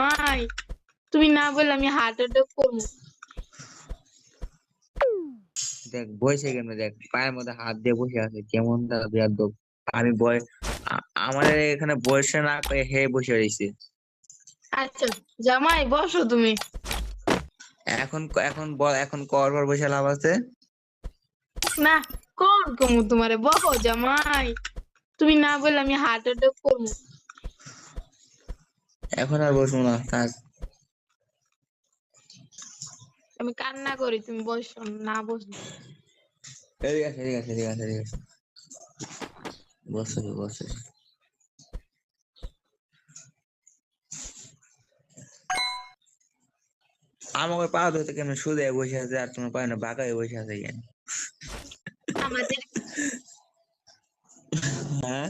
জামাই তুমি না বললে আমি হার্ট অ্যাটাক করব। দেখ বসে কেমন দেখ পায়ের মধ্যে হাত দিয়ে বসে আছে কেমন বেয়াদব। আমি বয় আমাদের এখানে বসে না করে হে বসে রয়েছে। আচ্ছা জামাই বসো তুমি। এখন এখন বল এখন কর পর বসে লাভ আছে? না কোন কমু তোমারে বসো জামাই। তুমি না বললে আমি হার্ট অ্যাটাক করব। এখন আর বসবো না থাক। আমি কান্না করি তুমি বসো না বসো ঠিক আছে ঠিক আছে ঠিক আছে ঠিক আছে। বসে বসে। আমাকে পা ধরতে কেমন সুদে বসে আছে আর তোমার পায়ে না বাঁকা হয়ে বসে আছে কেন? আমাদের হ্যাঁ?